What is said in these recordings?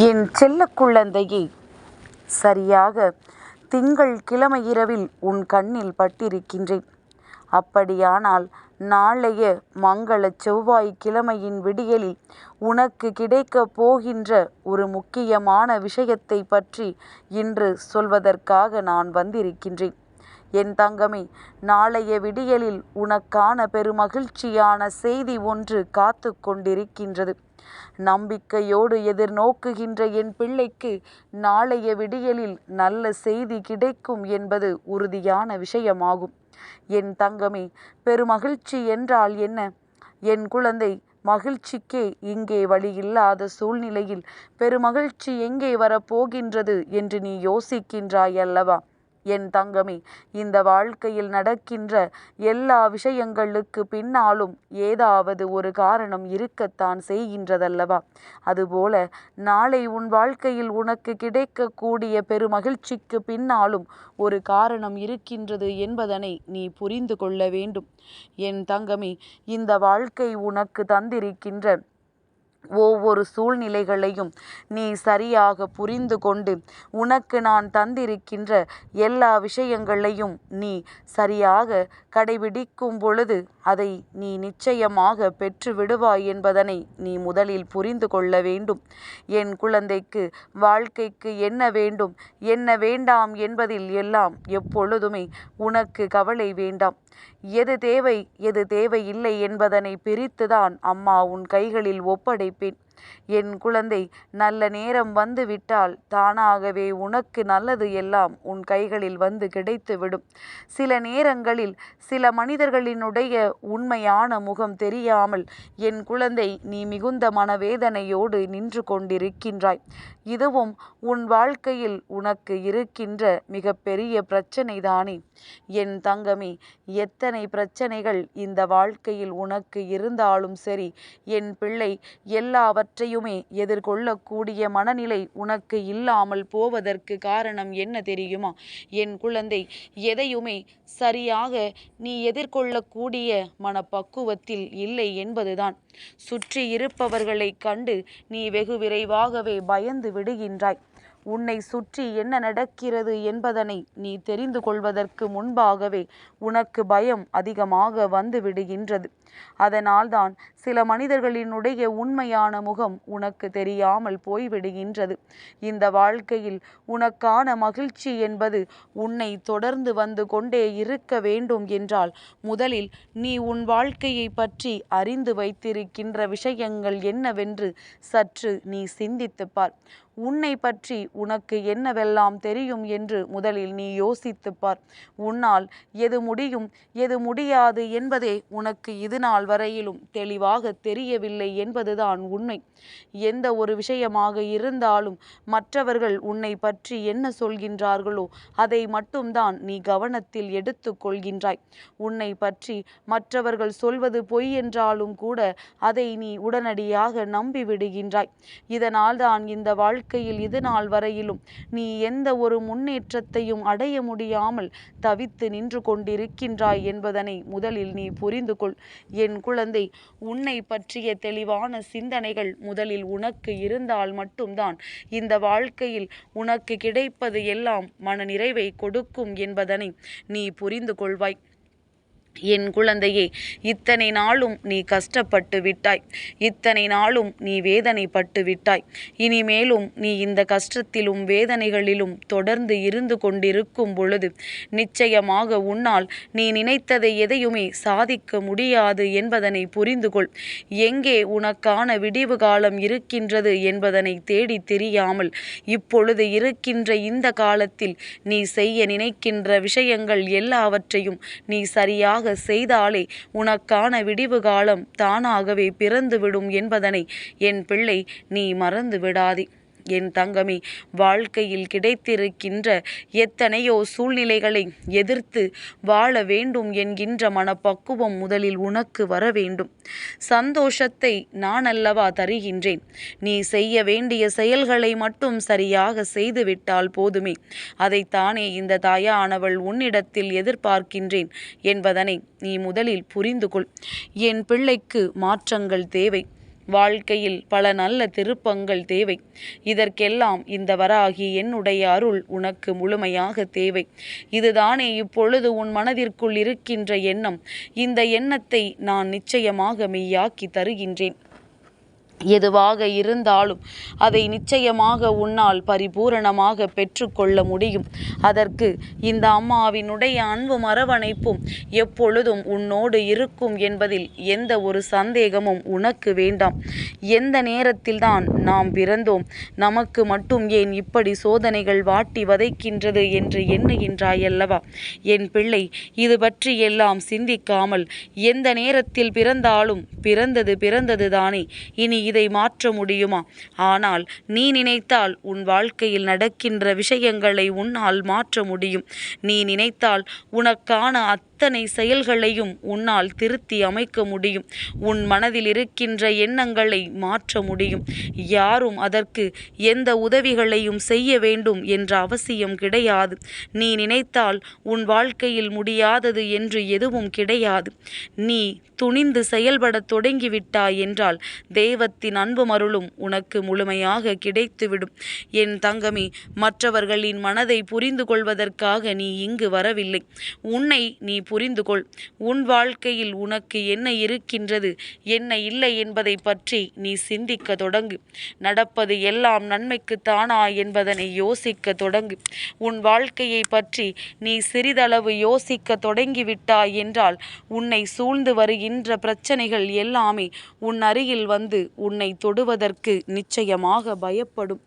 என் செல்ல குழந்தையே சரியாக திங்கள் கிழமையிரவில் உன் கண்ணில் பட்டிருக்கின்றேன். அப்படியானால் நாளைய மங்களச் செவ்வாய் கிழமையின் விடியலில் உனக்கு கிடைக்கப் போகின்ற ஒரு முக்கியமான விஷயத்தைப் பற்றி இன்று சொல்வதற்காக நான் வந்திருக்கின்றேன். என் தங்கமே நாளைய விடியலில் உனக்கான பெருமகிழ்ச்சியான செய்தி ஒன்று காத்து கொண்டிருக்கின்றது. நம்பிக்கையோடு எதிர்நோக்குகின்ற என் பிள்ளைக்கு நாளைய விடியலில் நல்ல செய்தி கிடைக்கும் என்பது உறுதியான விஷயமாகும். என் தங்கமே பெருமகிழ்ச்சி என்றால் என்ன? என் குழந்தை மகிழ்ச்சிக்கே இங்கே வழியில்லாத சூழ்நிலையில் பெருமகிழ்ச்சி எங்கே வரப்போகின்றது என்று நீ யோசிக்கின்றாய் அல்லவா? என் தங்கமே இந்த வாழ்க்கையில் நடக்கின்ற எல்லா விஷயங்களுக்குப் பின்னாலும் ஏதாவது ஒரு காரணம் இருக்கத்தான் செய்கின்றதல்லவா? அதுபோல நாளை உன் வாழ்க்கையில் உனக்கு கிடைக்கக்கூடிய பெருமகிழ்ச்சிக்கு பின்னாலும் ஒரு காரணம் இருக்கின்றது என்பதனை நீ புரிந்து கொள்ள வேண்டும். என் தங்கமே இந்த வாழ்க்கை உனக்கு தந்திருக்கின்ற ஒவ்வொரு சூழ்நிலைகளையும் நீ சரியாக புரிந்து கொண்டு உனக்கு நான் தந்திருக்கின்ற எல்லா விஷயங்களையும் நீ சரியாக கடைபிடிக்கும் பொழுது அதை நீ நிச்சயமாக பெற்று விடுவாய் என்பதனை நீ முதலில் புரிந்து கொள்ள வேண்டும். என் குழந்தைக்கு வாழ்க்கைக்கு என்ன வேண்டும் என்ன வேண்டாம் என்பதில் எல்லாம் எப்பொழுதுமே உனக்கு கவலை வேண்டாம். எது தேவை எது தேவையில்லை என்பதனை பிரித்துதான் அம்மா உன் கைகளில் ஒப்படைப்பேன். என் குழந்தை நல்ல நேரம் வந்து விட்டால் தானாகவே உனக்கு நல்லது எல்லாம் உன் கைகளில் வந்து கிடைத்துவிடும். சில நேரங்களில் சில மனிதர்களினுடைய உண்மையான முகம் தெரியாமல் என் குழந்தை நீ மிகுந்த மனவேதனையோடு நின்று கொண்டிருக்கின்றாய். இதுவும் உன் வாழ்க்கையில் உனக்கு இருக்கின்ற மிகப்பெரிய பிரச்சனைதானே? என் தங்கமே எத்தனை பிரச்சனைகள் இந்த வாழ்க்கையில் உனக்கு இருந்தாலும் சரி என் பிள்ளை எல்லாவற்றையும் எதிர்கொள்ளக்கூடிய மனநிலை உனக்கு இல்லாமல் போவதற்கு காரணம் என்ன தெரியுமா? என் குழந்தை எதையுமே சரியாக நீ எதிர்கொள்ளக்கூடிய மனப்பக்குவத்தில் இல்லை என்பதுதான். சுற்றி இருப்பவர்களை கண்டு நீ வெகு விரைவாகவே பயந்து விடுகின்றாய். உன்னை சுற்றி என்ன நடக்கிறது என்பதனை நீ தெரிந்து கொள்வதற்கு முன்பாகவே உனக்கு பயம் அதிகமாக வந்து விடுகின்றது. அதனால்தான் சில மனிதர்களினுடைய உண்மையான முகம் உனக்கு தெரியாமல் போய்விடுகின்றது. இந்த வாழ்க்கையில் உனக்கான மகிழ்ச்சி என்பது உன்னை தொடர்ந்து வந்து கொண்டே இருக்க வேண்டும் என்றால் முதலில் நீ உன் வாழ்க்கையைப் பற்றி அறிந்து வைத்திருக்கின்ற விஷயங்கள் என்னவென்று சற்று நீ சிந்தித்துப்பார் உன்னை பற்றி உனக்கு என்னவெல்லாம் தெரியும் என்று முதலில் நீ யோசித்துப் பார். உன்னால் எது முடியும் எது முடியாது என்பதே உனக்கு இதுநாள் வரையிலும் தெளிவாக தெரியவில்லை என்பதுதான் உண்மை. எந்த ஒரு விஷயமாக இருந்தாலும் மற்றவர்கள் உன்னை பற்றி என்ன சொல்கின்றார்களோ அதை மட்டும்தான் நீ கவனத்தில் எடுத்துக்கொள்கின்றாய் உன்னை பற்றி மற்றவர்கள் சொல்வது பொய் என்றாலும் கூட அதை நீ உடனடியாக நம்பிவிடுகின்றாய் இதனால் இதனால்தான் இந்த வாழ்க்கையில் இது நாள் வரையிலும் நீ எந்த ஒரு முன்னேற்றத்தையும் அடைய முடியாமல் தவித்து நின்று கொண்டிருக்கின்றாய் என்பதனை முதலில் நீ புரிந்து கொள். என் குழந்தை உன்னைப் பற்றிய தெளிவான சிந்தனைகள் முதலில் உனக்கு இருந்தால் மட்டும்தான் இந்த வாழ்க்கையில் உனக்கு கிடைப்பது எல்லாம் மன நிறைவை கொடுக்கும் என்பதனை நீ புரிந்து கொள்வாய். என் குழந்தையே இத்தனை நாளும் நீ கஷ்டப்பட்டு விட்டாய். இத்தனை நாளும் நீ வேதனைப்பட்டு விட்டாய். இனிமேலும் நீ இந்த கஷ்டத்திலும் வேதனைகளிலும் தொடர்ந்து இருந்து கொண்டிருக்கும் பொழுது நிச்சயமாக உன்னால் நீ நினைத்ததை எதையுமே சாதிக்க முடியாது என்பதனை புரிந்து கொள். எங்கே உனக்கான விடிவு காலம் இருக்கின்றது என்பதனை தேடித் தெரியாமல் இப்பொழுது இருக்கின்ற இந்த காலத்தில் நீ செய்ய நினைக்கின்ற விஷயங்கள் எல்லாவற்றையும் நீ சரியாக சரியாகச் செய்தாலே உனக்கான விடிவு காலம் தானாகவே பிறந்துவிடும் என்பதனை என் பிள்ளை நீ மறந்து விடாதே. என் தங்கமே வாழ்க்கையில் கிடைத்திருக்கின்ற எத்தனையோ சூழ்நிலைகளை எதிர்த்து வாழ வேண்டும் என்கின்ற மனப்பக்குவம் முதலில் உனக்கு வர வேண்டும். சந்தோஷத்தை நானல்லவா தருகின்றேன். நீ செய்ய வேண்டிய செயல்களை மட்டும் சரியாக செய்துவிட்டால் போதுமே. அதைத்தானே இந்த தாயானவள் உன்னிடத்தில் எதிர்பார்க்கின்றேன் என்பதனை நீ முதலில் புரிந்து கொள். என் பிள்ளைக்கு மாற்றங்கள் தேவை. வாழ்க்கையில் பல நல்ல திருப்பங்கள் தேவை. இதற்கெல்லாம் இந்த வராகி என்னுடைய அருள் உனக்கு முழுமையாக தேவை. இதுதானே இப்பொழுது உன் மனதிற்குள் இருக்கின்ற எண்ணம். இந்த எண்ணத்தை நான் நிச்சயமாக மெய்யாக்கி தருகின்றேன். எதுவாக இருந்தாலும் அதை நிச்சயமாக உன்னால் பரிபூரணமாக பெற்றுக்கொள்ள முடியும். அதற்கு இந்த அம்மாவினுடைய அன்பும் அரவணைப்பும் எப்பொழுதும் உன்னோடு இருக்கும் என்பதில் எந்த ஒரு சந்தேகமும் உனக்கு வேண்டாம். எந்த நேரத்தில்தான் நாம் பிறந்தோம் நமக்கு மட்டும் ஏன் இப்படி சோதனைகள் வாட்டி வதைக்கின்றது என்று எண்ணுகின்றாயல்லவா? என் பிள்ளை இது பற்றி எல்லாம் சிந்திக்காமல் எந்த நேரத்தில் பிறந்தாலும் பிறந்தது பிறந்தது தானே இனி இதை மாற்ற முடியுமா? ஆனால் நீ நினைத்தால் உன் வாழ்க்கையில் நடக்கின்ற விஷயங்களை உன்னால் மாற்ற முடியும். நீ நினைத்தால் உனக்கான அத்தனை செயல்களையும் உன்னால் திருத்தி அமைக்க முடியும். உன் மனதில் இருக்கின்ற எண்ணங்களை மாற்ற முடியும். யாரும் அதற்கு எந்த உதவிகளையும் செய்ய வேண்டும் என்ற அவசியம் கிடையாது. நீ நினைத்தால் உன் வாழ்க்கையில் முடியாதது என்று எதுவும் கிடையாது. நீ துணிந்து செயல்பட தொடங்கிவிட்டாய் என்றால் தெய்வத்தின் அன்பு மருளும் உனக்கு முழுமையாக கிடைத்துவிடும். என் தங்கமே மற்றவர்களின் மனதை புரிந்து கொள்வதற்காக நீ இங்கு வரவில்லை. உன்னை நீ புரிந்து கொள் உன் வாழ்க்கையில் உனக்கு என்ன இருக்கின்றது என்ன இல்லை என்பதை பற்றி நீ சிந்திக்க தொடங்கு. நடப்பது எல்லாம் நன்மைக்குத்தானா என்பதனை யோசிக்க தொடங்கு. உன் வாழ்க்கையை பற்றி நீ சிறிதளவு யோசிக்க தொடங்கிவிட்டாய் என்றால் உன்னை சூழ்ந்து வருகின்ற பிரச்சனைகள் எல்லாமே உன் அருகில் வந்து உன்னை தொடுவதற்கு நிச்சயமாக பயப்படும்.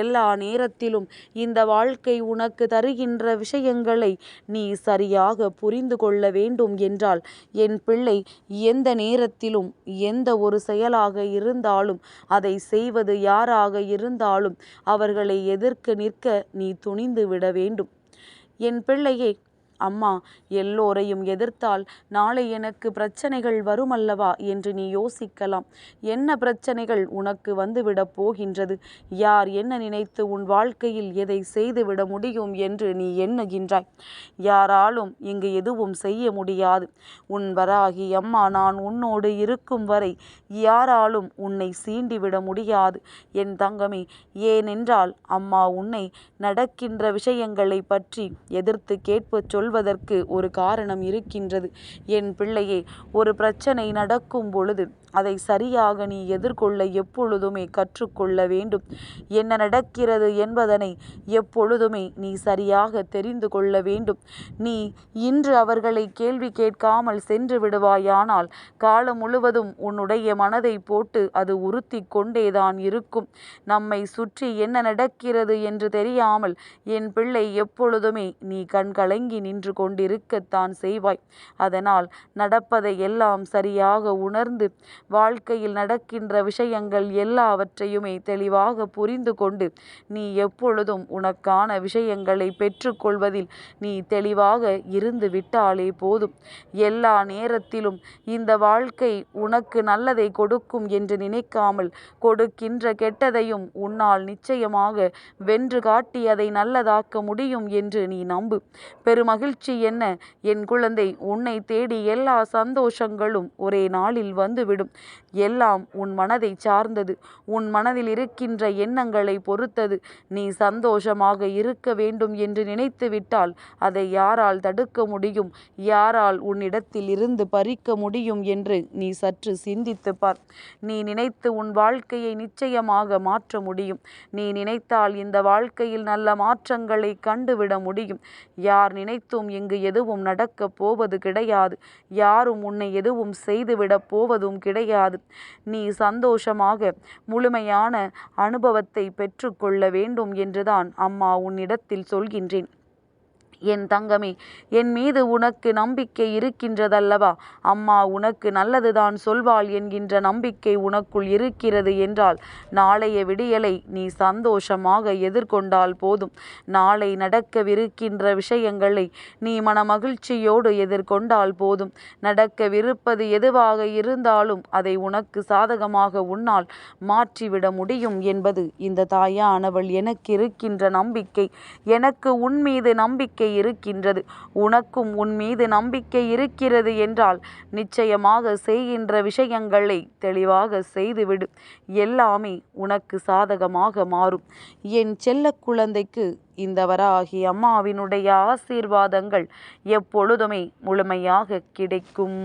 எல்லா நேரத்திலும் இந்த வாழ்க்கை உனக்கு தருகின்ற விஷயங்களை நீ சரியாக புரிந்து கொள் கொள்ள வேண்டும் என்றால் என் பிள்ளை எந்த நேரத்திலும் எந்த ஒரு செயலாக இருந்தாலும் அதை செய்வது யாராக இருந்தாலும் அவர்களை எதிர்க்க நிற்க நீ துணிந்து விட வேண்டும். என் பிள்ளையே அம்மா எல்லோரையும் எதிர்த்தால் நாளை எனக்கு பிரச்சனைகள் வருமல்லவா என்று நீ யோசிக்கலாம். என்ன பிரச்சனைகள் உனக்கு வந்துவிடப் போகின்றது? யார் என்ன நினைத்து உன் வாழ்க்கையில் எதை செய்துவிட முடியும் என்று நீ எண்ணுகின்றாய்? யாராலும் இங்கு எதுவும் செய்ய முடியாது. உன் வராகி அம்மா நான் உன்னோடு இருக்கும் வரை யாராலும் உன்னை சீண்டிவிட முடியாது. என் தங்கமே ஏனென்றால் அம்மா உன்னை நடக்கின்ற விஷயங்களை பற்றி எதிர்த்து கேட்பு சொல் சொல்வதற்கு ஒரு காரணம் இருக்கின்றது. என் பிள்ளையே ஒரு பிரச்சனை நடக்கும் பொழுது அதை சரியாக நீ எதிர்கொள்ள எப்பொழுதுமே கற்றுக்கொள்ள வேண்டும். என்ன நடக்கிறது என்பதனை எப்பொழுதுமே நீ சரியாக தெரிந்து கொள்ள வேண்டும். நீ இன்று அவர்களை கேள்வி கேட்காமல் சென்று விடுவாயானால் காலம் முழுவதும் உன்னுடைய மனதை போட்டு அது உறுத்தி கொண்டேதான் இருக்கும். நம்மை சுற்றி என்ன நடக்கிறது என்று தெரியாமல் என் பிள்ளை எப்பொழுதுமே நீ கண்கலங்கி நின்று நின்று கொண்டிருக்கத்தான் செய்வாய். அதனால் நடப்பதை எல்லாம் சரியாக உணர்ந்து வாழ்க்கையில் நடக்கின்ற விஷயங்கள் எல்லாவற்றையுமே தெளிவாக புரிந்து கொண்டு நீ எப்பொழுதும் உனக்கான விஷயங்களை பெற்றுக்கொள்வதில் நீ தெளிவாக இருந்து விட்டாலே போதும். எல்லா நேரத்திலும் இந்த வாழ்க்கை உனக்கு நல்லதை கொடுக்கும் என்று நினைக்காமல் கொடுக்கின்ற கெட்டதையும் உன்னால் நிச்சயமாக வென்று காட்டி அதை நல்லதாக்க முடியும் என்று நீ நம்பு. பெருமகிழ் மகிழ்ச்சி என்ன? என் குழந்தை உன்னை தேடி எல்லா சந்தோஷங்களும் ஒரே நாளில் வந்துவிடும். எல்லாம் உன் மனதை சார்ந்தது. உன் மனதில் இருக்கின்ற எண்ணங்களை பொறுத்தது. நீ சந்தோஷமாக இருக்க வேண்டும் என்று நினைத்து விட்டால் அதை யாரால் தடுக்க முடியும்? யாரால் உன்னிடத்தில் இருந்து பறிக்க முடியும் என்று நீ சற்று சிந்தித்து பார். நீ நினைத்து உன் வாழ்க்கையை நிச்சயமாக மாற்ற முடியும். நீ நினைத்தால் இந்த வாழ்க்கையில் நல்ல மாற்றங்களை கண்டுவிட முடியும். யார் நினைத்தும் இங்கு எதுவும் நடக்கப் போவது கிடையாது. யாரும் உன்னை எதுவும் செய்துவிடப் போவதும் கிடையாது. நீ சந்தோஷமாக முழுமையான அனுபவத்தை பெற்றுக்கொள்ள வேண்டும் என்றுதான் அம்மா உன்னிடத்தில் சொல்கின்றேன். என் தங்கமே என் மீது உனக்கு நம்பிக்கை இருக்கின்றதல்லவா? அம்மா உனக்கு நல்லதுதான் சொல்வாள் என்கின்ற நம்பிக்கை உனக்குள் இருக்கிறது என்றால் நாளைய விடியலை நீ சந்தோஷமாக எதிர்கொண்டால் போதும். நாளை நடக்கவிருக்கின்ற விஷயங்களை நீ மனமகிழ்ச்சியோடு எதிர்கொண்டால் போதும். நடக்கவிருப்பது எதுவாக இருந்தாலும் அதை உனக்கு சாதகமாக உன்னால் மாற்றிவிட முடியும் என்பது இந்த தாயானவள் எனக்கு இருக்கின்ற நம்பிக்கை. எனக்கு உன் மீது நம்பிக்கை இருக்கின்றது. உனக்கும் உன் மீது நம்பிக்கை இருக்கிறது என்றால் நிச்சயமாக செய்கின்ற விஷயங்களை தெளிவாக செய்துவிடு. எல்லாமே உனக்கு சாதகமாக மாறும். என் செல்ல குழந்தைக்கு இந்த வராகி அம்மாவினுடைய ஆசீர்வாதங்கள் எப்பொழுதுமே முழுமையாக கிடைக்கும்.